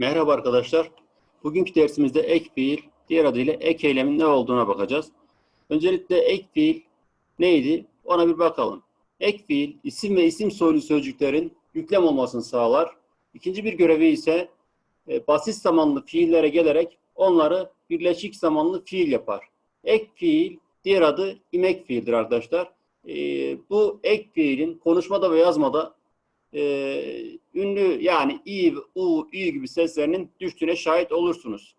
Merhaba arkadaşlar. Bugünkü dersimizde ek fiil, diğer adıyla ek eylemin ne olduğuna bakacağız. Öncelikle ek fiil neydi? Ona bir bakalım. Ek fiil, isim ve isim soylu sözcüklerin yüklem olmasını sağlar. İkinci bir görevi ise e, basit zamanlı fiillere gelerek onları birleşik zamanlı fiil yapar. Ek fiil, diğer adı imek fiildir arkadaşlar. E, bu ek fiilin konuşmada ve yazmada e, ünlü yani i, u, ü gibi seslerinin düştüğüne şahit olursunuz.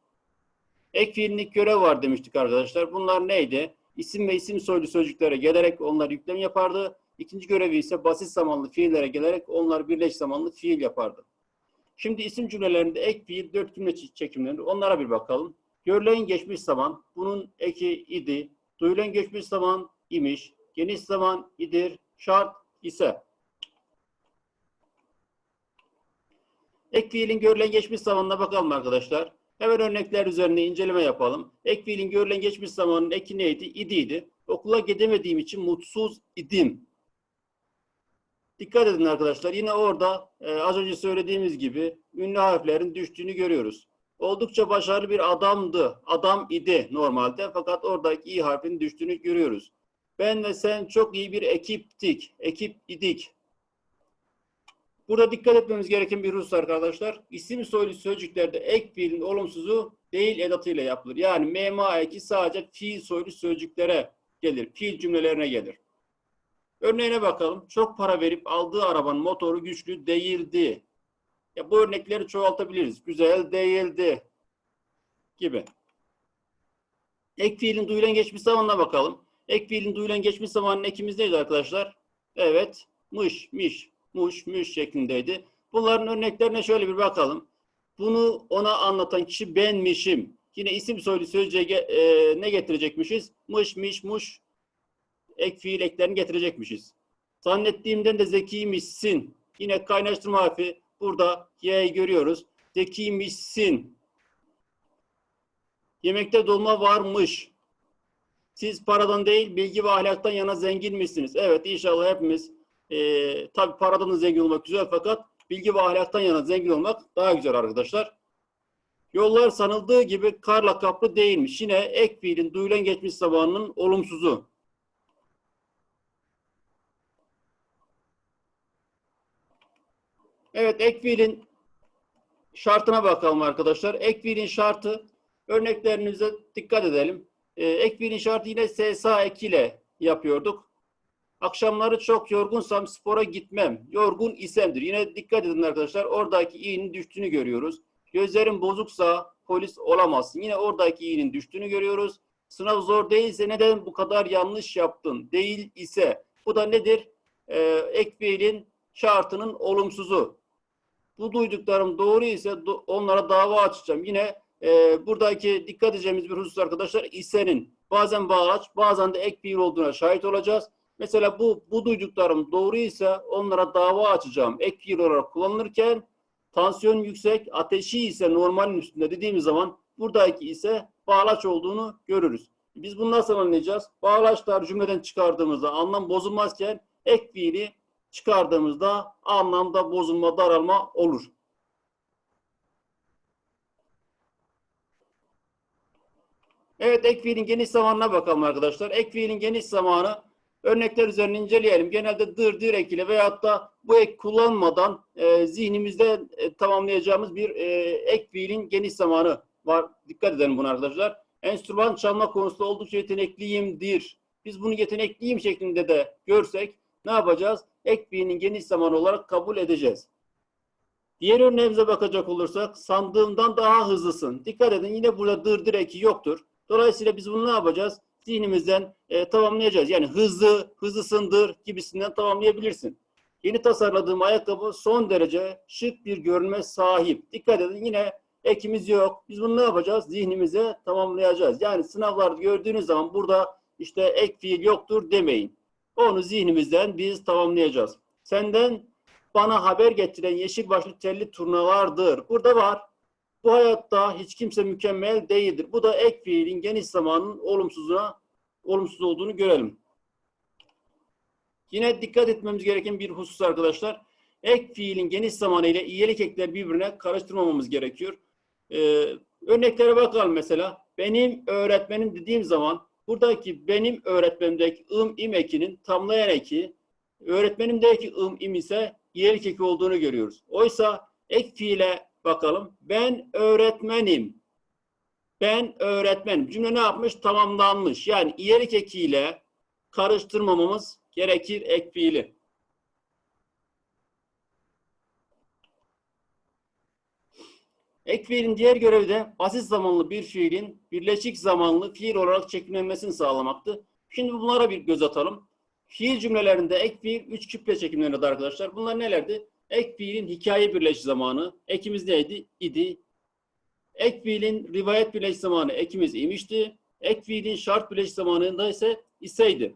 Ek fiillik görev var demiştik arkadaşlar. Bunlar neydi? İsim ve isim soylu sözcüklere gelerek onlar yüklem yapardı. İkinci görevi ise basit zamanlı fiillere gelerek onlar birleş zamanlı fiil yapardı. Şimdi isim cümlelerinde ek fiil dört cümle çekimleri onlara bir bakalım. Görülen geçmiş zaman bunun eki idi. Duyulan geçmiş zaman imiş. Geniş zaman idir. Şart ise. Ek görülen geçmiş zamanına bakalım arkadaşlar. Hemen örnekler üzerine inceleme yapalım. Ek görülen geçmiş zamanının eki neydi? İdiydi. Okula gidemediğim için mutsuz idim. Dikkat edin arkadaşlar. Yine orada e, az önce söylediğimiz gibi ünlü harflerin düştüğünü görüyoruz. Oldukça başarılı bir adamdı. Adam idi normalde. Fakat oradaki i harfinin düştüğünü görüyoruz. Ben ve sen çok iyi bir ekiptik. Ekip idik. Burada dikkat etmemiz gereken bir husus arkadaşlar. İsim soylu sözcüklerde ek fiilin olumsuzu değil edatıyla yapılır. Yani mema eki sadece fiil soylu sözcüklere gelir. Fiil cümlelerine gelir. Örneğine bakalım. Çok para verip aldığı arabanın motoru güçlü değildi. Ya bu örnekleri çoğaltabiliriz. Güzel değildi gibi. Ek fiilin duyulan geçmiş zamanına bakalım. Ek fiilin duyulan geçmiş zamanın ekimiz neydi arkadaşlar? Evet, mış, miş, muş, müş şeklindeydi. Bunların örneklerine şöyle bir bakalım. Bunu ona anlatan kişi benmişim. Yine isim soylu sözcüğe e, ne getirecekmişiz? Mış, miş, muş ek fiil eklerini getirecekmişiz. Zannettiğimden de zekiymişsin. Yine kaynaştırma harfi burada y'yi görüyoruz. Zekiymişsin. Yemekte dolma varmış. Siz paradan değil bilgi ve ahlaktan yana zengin misiniz? Evet inşallah hepimiz e, tabii paradan da zengin olmak güzel fakat bilgi ve ahlaktan yana zengin olmak daha güzel arkadaşlar. Yollar sanıldığı gibi karla kaplı değilmiş. Yine ek fiilin duyulan geçmiş zamanının olumsuzu. Evet ek fiilin şartına bakalım arkadaşlar. Ek fiilin şartı örneklerinize dikkat edelim. Ee, ek fiilin şartı yine SSA ekiyle yapıyorduk. Akşamları çok yorgunsam spora gitmem. Yorgun isemdir. Yine dikkat edin arkadaşlar. Oradaki i'nin düştüğünü görüyoruz. Gözlerin bozuksa polis olamazsın. Yine oradaki i'nin düştüğünü görüyoruz. Sınav zor değilse neden bu kadar yanlış yaptın? Değil ise. Bu da nedir? Ee, ek fiilin şartının olumsuzu. Bu duyduklarım doğru ise onlara dava açacağım. Yine e, buradaki dikkat edeceğimiz bir husus arkadaşlar isenin bazen bağlaç bazen de ek fiil olduğuna şahit olacağız. Mesela bu, bu duyduklarım doğru ise onlara dava açacağım. Ek fiil olarak kullanılırken tansiyon yüksek, ateşi ise normalin üstünde dediğimiz zaman buradaki ise bağlaç olduğunu görürüz. Biz bunu nasıl anlayacağız? Bağlaçlar cümleden çıkardığımızda anlam bozulmazken ek fiili çıkardığımızda anlamda bozulma, daralma olur. Evet ek fiilin geniş zamanına bakalım arkadaşlar. Ek fiilin geniş zamanı örnekler üzerine inceleyelim. Genelde dır, dir ekili veyahut da bu ek kullanmadan e, zihnimizde e, tamamlayacağımız bir e, ek fiilin geniş zamanı var. Dikkat edelim buna arkadaşlar. Enstrüman çalma konusunda oldukça yetenekliyimdir. Biz bunu yetenekliyim şeklinde de görsek ne yapacağız? Ek fiilin geniş zamanı olarak kabul edeceğiz. Diğer örneğimize bakacak olursak sandığımdan daha hızlısın. Dikkat edin yine burada dır dır eki yoktur. Dolayısıyla biz bunu ne yapacağız? Zihnimizden e, tamamlayacağız. Yani hızlı, hızlısındır gibisinden tamamlayabilirsin. Yeni tasarladığım ayakkabı son derece şık bir görünme sahip. Dikkat edin yine ekimiz yok. Biz bunu ne yapacağız? Zihnimize tamamlayacağız. Yani sınavlarda gördüğünüz zaman burada işte ek fiil yoktur demeyin. Onu zihnimizden biz tamamlayacağız. Senden bana haber getiren yeşil başlı telli turnalardır. Burada var. Bu hayatta hiç kimse mükemmel değildir. Bu da ek fiilin geniş zamanın olumsuzuna olumsuz olduğunu görelim. Yine dikkat etmemiz gereken bir husus arkadaşlar. ek fiilin geniş zamanı ile iyilik ekleri birbirine karıştırmamamız gerekiyor. Ee, örneklere bakalım mesela. Benim öğretmenim dediğim zaman buradaki benim öğretmenimdeki ım im ekinin tamlayan eki, öğretmenimdeki ım im ise iyilik eki olduğunu görüyoruz. Oysa ek fiile bakalım. Ben öğretmenim. Ben öğretmenim. Cümle ne yapmış? Tamamlanmış. Yani iyilik ekiyle karıştırmamamız gerekir ek fiili. Ek fiilin diğer görevi de basit zamanlı bir fiilin birleşik zamanlı fiil olarak çekimlenmesini sağlamaktı. Şimdi bunlara bir göz atalım. Fiil cümlelerinde ek fiil 3 küple çekimlerinde arkadaşlar. Bunlar nelerdi? Ek fiilin hikaye birleşik zamanı. Ekimiz neydi? İdi. Ek fiilin rivayet birleşik zamanı ekimiz imişti. Ek fiilin şart birleşik zamanında ise iseydi.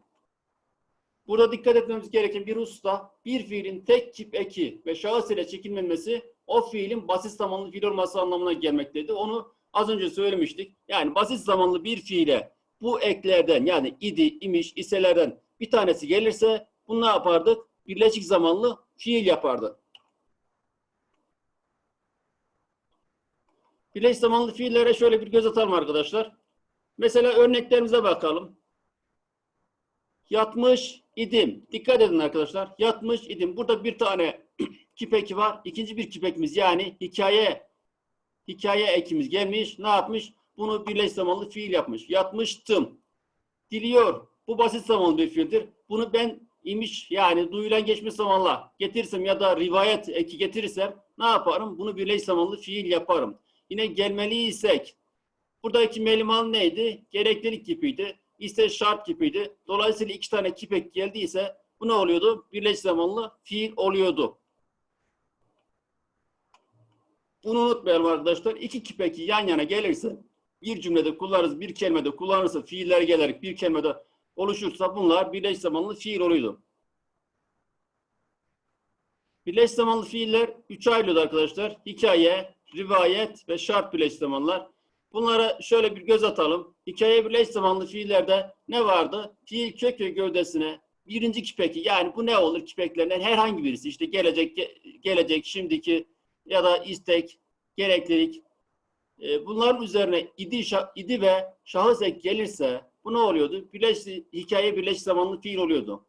Burada dikkat etmemiz gereken bir hususta bir fiilin tek kip eki ve şahıs ile çekilmemesi o fiilin basit zamanlı fiil olması anlamına gelmekteydi. Onu az önce söylemiştik. Yani basit zamanlı bir fiile bu eklerden yani idi, imiş, iselerden bir tanesi gelirse bunu ne yapardık? Birleşik zamanlı fiil yapardı. Birleşik zamanlı fiillere şöyle bir göz atalım arkadaşlar. Mesela örneklerimize bakalım. Yatmış idim. Dikkat edin arkadaşlar. Yatmış idim. Burada bir tane kipeki var. İkinci bir kipekimiz yani hikaye hikaye ekimiz gelmiş. Ne yapmış? Bunu birleş zamanlı fiil yapmış. Yatmıştım. Diliyor. Bu basit zamanlı bir fiildir. Bunu ben imiş yani duyulan geçmiş zamanla getirirsem ya da rivayet eki getirirsem ne yaparım? Bunu birleş zamanlı fiil yaparım. Yine gelmeliysek buradaki meliman neydi? Gereklilik kipiydi. İşte şart kipiydi. Dolayısıyla iki tane kipek geldiyse bu ne oluyordu? Birleş zamanlı fiil oluyordu. Bunu unutmayalım arkadaşlar. İki kipeki yan yana gelirse bir cümlede kullanırız, bir kelimede kullanırsa fiiller gelerek bir kelimede oluşursa bunlar birleş zamanlı fiil oluyordu. Birleş zamanlı fiiller üç ayrılıyordu arkadaşlar. Hikaye, rivayet ve şart birleş zamanlar. Bunlara şöyle bir göz atalım. Hikaye birleş zamanlı fiillerde ne vardı? Fiil kök ve gövdesine birinci kipeki yani bu ne olur kipeklerinden herhangi birisi işte gelecek ge- gelecek şimdiki ya da istek gereklilik e, bunların üzerine idi, idi ve şahıs ek gelirse bu ne oluyordu? Birleş, hikaye birleş zamanlı fiil oluyordu.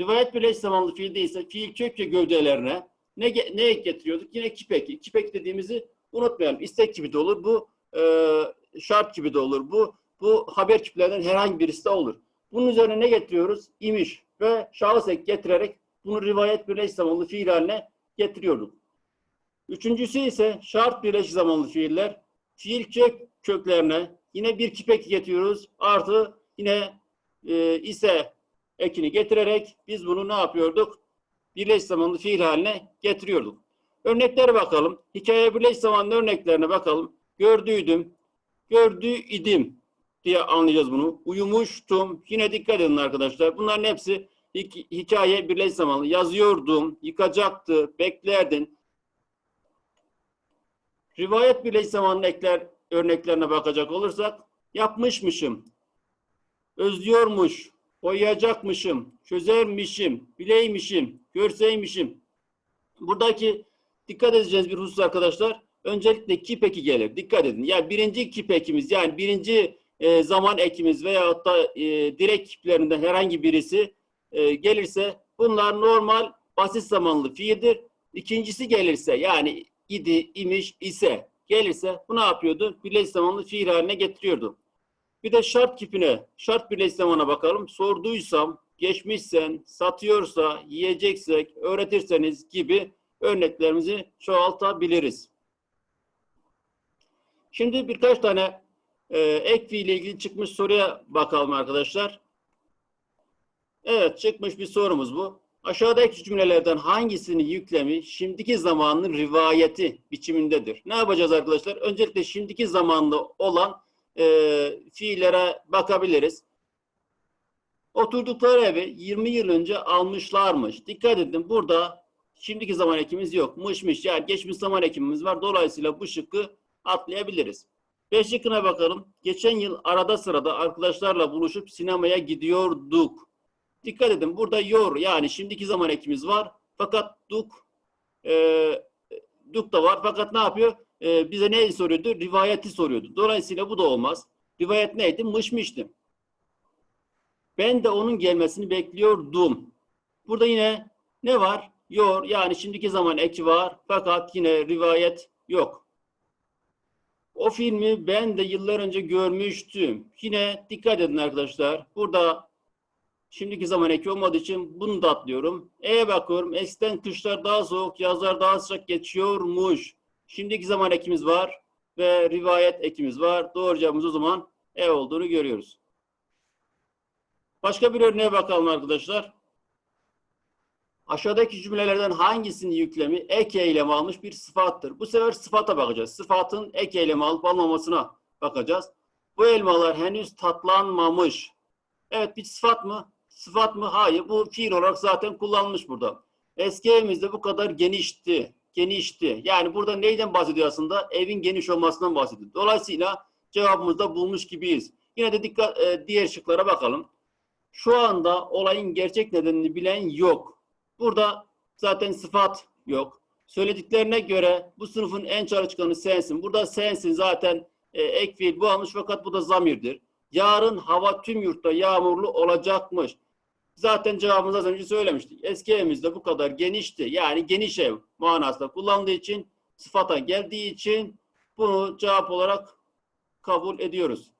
Rivayet birleş zamanlı fiilde ise fiil kök ve gövdelerine ne, ne getiriyorduk? Yine kipek. Kipek dediğimizi unutmayalım. İstek gibi de olur. Bu e, şart gibi de olur. Bu bu haber kiplerinden herhangi birisi de olur. Bunun üzerine ne getiriyoruz? İmiş ve şahıs ek getirerek bunu rivayet birleş zamanlı fiil haline getiriyorduk. Üçüncüsü ise şart birleşik zamanlı fiiller. Fiil kök köklerine yine bir kipek getiriyoruz. Artı yine e, ise ekini getirerek biz bunu ne yapıyorduk? Birleşik zamanlı fiil haline getiriyorduk. Örneklere bakalım. Hikaye birleşik zamanlı örneklerine bakalım. Gördüydüm, gördü idim diye anlayacağız bunu. Uyumuştum. Yine dikkat edin arkadaşlar. Bunların hepsi hik- hikaye birleşik zamanlı. Yazıyordum, yıkacaktı, beklerdin. Rivayet birleşik zamanlı ekler örneklerine bakacak olursak yapmışmışım, özlüyormuş, boyayacakmışım, çözermişim, bileymişim, görseymişim. Buradaki dikkat edeceğiniz bir husus arkadaşlar. Öncelikle kipeki gelir. Dikkat edin. Yani birinci kipekimiz yani birinci e, zaman ekimiz veya da e, direkt kiplerinden herhangi birisi e, gelirse bunlar normal basit zamanlı fiildir. İkincisi gelirse yani idi, imiş, ise gelirse bu ne yapıyordu? Birleşik zamanlı fiil haline getiriyordu. Bir de şart kipine, şart birleşik zamana bakalım. Sorduysam, geçmişsen, satıyorsa, yiyeceksek, öğretirseniz gibi örneklerimizi çoğaltabiliriz. Şimdi birkaç tane e, ek fiil ile ilgili çıkmış soruya bakalım arkadaşlar. Evet çıkmış bir sorumuz bu. Aşağıdaki cümlelerden hangisinin yüklemi şimdiki zamanın rivayeti biçimindedir? Ne yapacağız arkadaşlar? Öncelikle şimdiki zamanlı olan e, fiillere bakabiliriz. Oturdukları evi 20 yıl önce almışlarmış. Dikkat edin burada şimdiki zaman ekimiz yok. Mışmış yani geçmiş zaman ekimimiz var. Dolayısıyla bu şıkkı atlayabiliriz. Beş şıkkına bakalım. Geçen yıl arada sırada arkadaşlarla buluşup sinemaya gidiyorduk. Dikkat edin burada yor yani şimdiki zaman ekimiz var. Fakat duk e, Dukta var. Fakat ne yapıyor? E, bize ne soruyordu? Rivayeti soruyordu. Dolayısıyla bu da olmaz. Rivayet neydi? Mışmıştı. Ben de onun gelmesini bekliyordum. Burada yine ne var? Yor yani şimdiki zaman eki var. Fakat yine rivayet yok. O filmi ben de yıllar önce görmüştüm. Yine dikkat edin arkadaşlar. Burada şimdiki zaman eki olmadığı için bunu da atlıyorum. E'ye bakıyorum. Eskiden kışlar daha soğuk, yazlar daha sıcak geçiyormuş. Şimdiki zaman ekimiz var ve rivayet ekimiz var. Doğru cevabımız o zaman E olduğunu görüyoruz. Başka bir örneğe bakalım arkadaşlar. Aşağıdaki cümlelerden hangisinin yüklemi ek eylemi almış bir sıfattır? Bu sefer sıfata bakacağız. Sıfatın ek eylemi alıp almamasına bakacağız. Bu elmalar henüz tatlanmamış. Evet bir sıfat mı? Sıfat mı? Hayır. Bu fiil olarak zaten kullanılmış burada. Eski evimizde bu kadar genişti. Genişti. Yani burada neyden bahsediyor aslında? Evin geniş olmasından bahsediyor. Dolayısıyla cevabımızda bulmuş gibiyiz. Yine de dikkat e, diğer şıklara bakalım. Şu anda olayın gerçek nedenini bilen yok. Burada zaten sıfat yok. Söylediklerine göre bu sınıfın en çalışkanı sensin. Burada sensin zaten e, ek fiil bu almış fakat bu da zamirdir. Yarın hava tüm yurtta yağmurlu olacakmış. Zaten cevabımızı az önce söylemiştik. Eski evimizde bu kadar genişti. Yani geniş ev manasında kullandığı için sıfata geldiği için bunu cevap olarak kabul ediyoruz.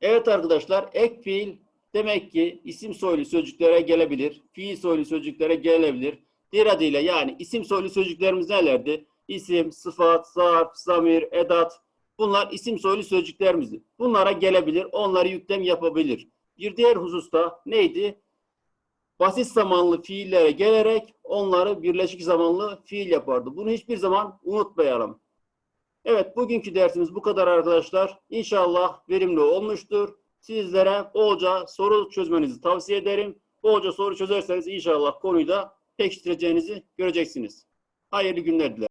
Evet arkadaşlar ek fiil demek ki isim soylu sözcüklere gelebilir. Fiil soylu sözcüklere gelebilir. Diğer adıyla yani isim soylu sözcüklerimiz nelerdi? İsim, sıfat, zarf, zamir, edat bunlar isim soylu sözcüklerimizdi. Bunlara gelebilir. Onları yüklem yapabilir. Bir diğer hususta neydi? Basit zamanlı fiillere gelerek onları birleşik zamanlı fiil yapardı. Bunu hiçbir zaman unutmayalım. Evet bugünkü dersimiz bu kadar arkadaşlar. İnşallah verimli olmuştur. Sizlere bolca soru çözmenizi tavsiye ederim. Bolca soru çözerseniz inşallah konuyu da pekiştireceğinizi göreceksiniz. Hayırlı günler dilerim.